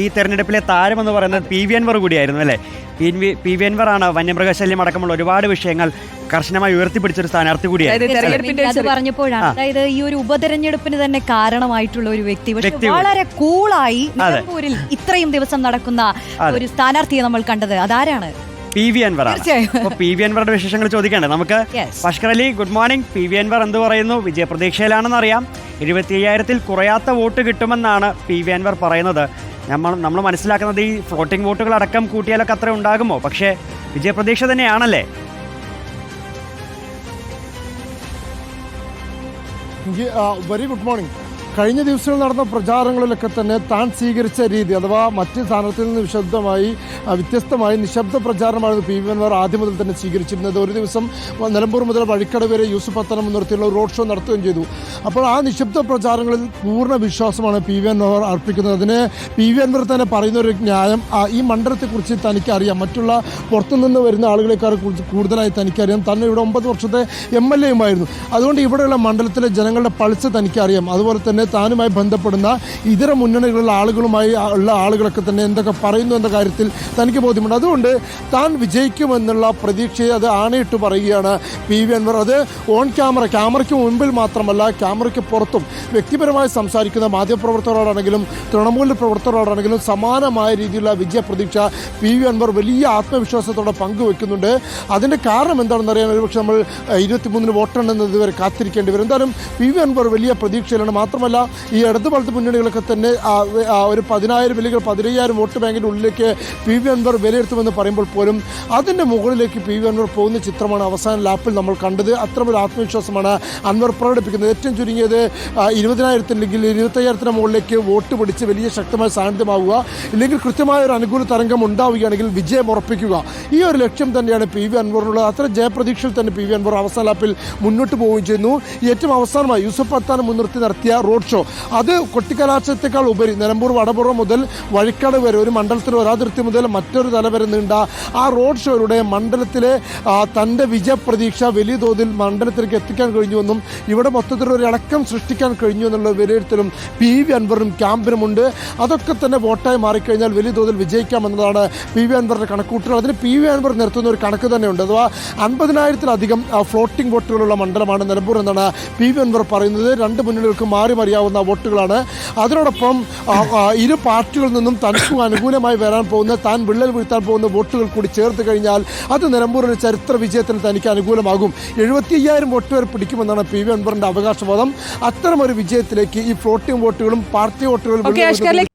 ഈ തെരഞ്ഞെടുപ്പിലെ താരമെന്ന് പറയുന്നത് പി വി അൻവർ കൂടിയായിരുന്നു അല്ലേ? P V P V Anvar ആണ് വന്യമൃഗശല്യം അടക്കമുള്ള ഒരുപാട് വിഷയങ്ങൾ കർശനമായി ഉയർത്തിപ്പിടിച്ചൊരു സ്ഥാനാർത്ഥി കൂടിയായിരുന്നു പറഞ്ഞപ്പോഴാണ്. അതായത് ഈ ഒരു ഉപതെരഞ്ഞെടുപ്പിന് തന്നെ കാരണമായിട്ടുള്ള ഒരു വ്യക്തി. പക്ഷേ വളരെ കൂളായി. നിലമ്പൂരിൽ ഇത്രയും ദിവസം നടക്കുന്ന ഒരു സ്ഥാനാർത്ഥിയെ നമ്മൾ കണ്ടത്. അതാരാണ്? പി വി അൻവർ അപ്പോൾ പി വി അൻവറുടെ വിശേഷങ്ങൾ ചോദിക്കണ്ടേ? നമുക്ക് Bhaskar Ali good morning. P V Anvar എന്ത് പറയുന്നു? വിജയപ്രതീക്ഷയിലാണെന്ന് അറിയാം എഴുപത്തി അയ്യായിരത്തിൽ കുറയാത്ത വോട്ട് കിട്ടുമെന്നാണ് പി വി അൻവർ പറയുന്നത്. നമ്മൾ നമ്മൾ മനസ്സിലാക്കുന്നത് ഈ ഫ്ലോട്ടിംഗ് വോട്ടുകൾ അടക്കം കൂട്ടിയാലൊക്കെ അത്ര ഉണ്ടാകുമോ? പക്ഷേ വിജയപ്രതീക്ഷ തന്നെയാണല്ലേ? വെരി ഗുഡ് മോർണിംഗ് കഴിഞ്ഞ ദിവസങ്ങളിൽ നടന്ന പ്രചാരങ്ങളിലൊക്കെ തന്നെ താൻ സ്വീകരിച്ച രീതി അഥവാ മറ്റ് സ്ഥാനത്തിൽ നിന്ന് വിശബ്ദമായി ആ, വ്യത്യസ്തമായി നിശബ്ദ പ്രചാരണമായിരുന്നു പി വി ആദ്യം മുതൽ തന്നെ സ്വീകരിച്ചിരുന്നത്. ഒരു ദിവസം നിലമ്പൂർ മുതൽ വഴിക്കട വരെ യൂസുഫ് പത്തനം നിർത്തിയുള്ള റോഡ് ഷോ നടത്തുകയും ചെയ്തു. അപ്പോൾ ആ നിശബ്ദ പ്രചാരങ്ങളിൽ പൂർണ വിശ്വാസമാണ് പി വി എൻവർ അർപ്പിക്കുന്നത്. അതിന് പി വി എൻവർ തന്നെ പറയുന്ന ഒരു ന്യായം ഈ മണ്ഡലത്തെക്കുറിച്ച് തനിക്കറിയാം. മറ്റുള്ള പുറത്തുനിന്ന് വരുന്ന ആളുകളെക്കാൾ കൂടുതലായി തനിക്കറിയാം. തന്നെ ഇവിടെ ഒമ്പത് വർഷത്തെ എം എൽ എയുമായിരുന്നു. അതുകൊണ്ട് ഇവിടെയുള്ള മണ്ഡലത്തിലെ ജനങ്ങളുടെ പൾസ് തനിക്കറിയാം. അതുപോലെ തന്നെ താനുമായി ബന്ധപ്പെടുന്ന ഇതര മുന്നണികളുള്ള ആളുകളുമായി ഉള്ള ആളുകളൊക്കെ തന്നെ എന്തൊക്കെ പറയുന്നു എന്ന കാര്യത്തിൽ തനിക്ക് ബോധ്യമുണ്ട്. അതുകൊണ്ട് താൻ വിജയിക്കുമെന്നുള്ള പ്രതീക്ഷയെ അത് ആണയിട്ട് പറയുകയാണ് പി വി അൻവർ. അത് ഓൺ ക്യാമറ ക്യാമറയ്ക്ക് മുൻപിൽ മാത്രമല്ല ക്യാമറയ്ക്ക് പുറത്തും വ്യക്തിപരമായി സംസാരിക്കുന്ന മാധ്യമപ്രവർത്തകരോടാണെങ്കിലും തൃണമൂൽ പ്രവർത്തകരോടാണെങ്കിലും സമാനമായ രീതിയിലുള്ള വിജയ പ്രതീക്ഷ പി വി അൻവർ വലിയ ആത്മവിശ്വാസത്തോടെ പങ്കുവെക്കുന്നുണ്ട്. അതിന്റെ കാരണം എന്താണെന്ന് അറിയാൻ ഒരുപക്ഷെ നമ്മൾ ഇരുപത്തിമൂന്നിന് വോട്ടെണ്ണുന്നത് ഇതുവരെ കാത്തിരിക്കേണ്ടി വരും. എന്തായാലും പി വി അൻവർ വലിയ പ്രതീക്ഷയിലാണ്. മാത്രമല്ല ഈ ഇടത് വലത് മുന്നണികളൊക്കെ തന്നെ ഒരു പതിനായിരം അല്ലെങ്കിൽ പതിനയ്യായിരം വോട്ട് ബാങ്കിന്റെ ഉള്ളിലേക്ക് പി വി അൻവർ വിലയിരുത്തുമെന്ന് പറയുമ്പോൾ പോലും അതിന്റെ മുകളിലേക്ക് പി വി അൻവർ പോകുന്ന ചിത്രമാണ് അവസാന ലാപ്പിൽ നമ്മൾ കണ്ടത്. അത്രമൊരു ആത്മവിശ്വാസമാണ് അൻവർ പ്രകടിപ്പിക്കുന്നത്. ഏറ്റവും ചുരുങ്ങിയത് ഇരുപതിനായിരത്തിന് അല്ലെങ്കിൽ ഇരുപത്തയ്യായിരത്തിന് മുകളിലേക്ക് വോട്ട് പിടിച്ച് വലിയ ശക്തമായ സാന്നിധ്യമാവുക ഇല്ലെങ്കിൽ കൃത്യമായ ഒരു അനുകൂല തരംഗം ഉണ്ടാവുകയാണെങ്കിൽ വിജയം ഉറപ്പിക്കുക. ഈ ഒരു ലക്ഷ്യം തന്നെയാണ് പി വി അൻവറിനുള്ളത്. അത്ര ജയപ്രതീക്ഷയിൽ തന്നെ പി വി അൻവർ അവസാന ലാപ്പിൽ മുന്നോട്ട് പോവുകയും ചെയ്യുന്നു. ഏറ്റവും അവസാനമായി യൂസഫ് അത്താൻ മുൻനിർത്തി നടത്തിയ റോഡ് ഷോ അത് കൊട്ടിക്കലാശത്തേക്കാൾ ഉപരി നിലമ്പൂർ വടപുറം മുതൽ വഴിക്കാട് വരെ ഒരു മണ്ഡലത്തിൽ ഒരാതിർത്തി മുതൽ മറ്റൊരു തല വരെ നീണ്ട ആ റോഡ് ഷോയിലൂടെ മണ്ഡലത്തിലെ തന്റെ വിജയപ്രതീക്ഷ വലിയ തോതിൽ മണ്ഡലത്തിലേക്ക് എത്തിക്കാൻ കഴിഞ്ഞുവെന്നും ഇവിടെ മൊത്തത്തിൽ ഒരു ഇളക്കം സൃഷ്ടിക്കാൻ കഴിഞ്ഞു എന്നുള്ള വിലയിരുത്തലും പി വി അൻവറിനും ക്യാമ്പിനുമുണ്ട്. അതൊക്കെ തന്നെ വോട്ടായി മാറിക്കഴിഞ്ഞാൽ വലിയ തോതിൽ വിജയിക്കാമെന്നതാണ് പി വി അൻവറിന്റെ കണക്കൂട്ടൽ അതിന് പി വി അൻവർ നിർത്തുന്ന ഒരു കണക്ക് തന്നെയുണ്ട്. അഥവാ അൻപതിനായിരത്തിലധികം ഫ്ലോട്ടിംഗ് വോട്ടുകളുള്ള മണ്ഡലമാണ് നിലമ്പൂർ എന്നാണ് പി വി അൻവർ പറയുന്നത്. രണ്ട് മുന്നണികൾക്ക് മാറി മാറി മറിയാവുന്ന വോട്ടുകളാണ്. അതിനോടൊപ്പം ഇരു പാർട്ടികളിൽ നിന്നും തനിക്കും അനുകൂലമായി വരാൻ പോകുന്ന താൻ വിള്ളൽ വീഴ്ത്താൻ പോകുന്ന വോട്ടുകൾ കൂടി ചേർത്ത് കഴിഞ്ഞാൽ അത് നിലമ്പൂരിന് ചരിത്ര വിജയത്തിന് തനിക്ക് അനുകൂലമാകും. എഴുപത്തി അയ്യായിരം വോട്ട് വരെ പിടിക്കുമെന്നാണ് പി വി അൻവറിന്റെ അവകാശവാദം. അത്തരമൊരു വിജയത്തിലേക്ക് ഈ ഫ്ലോട്ടിംഗ് വോട്ടുകളും പാർട്ടി വോട്ടുകളും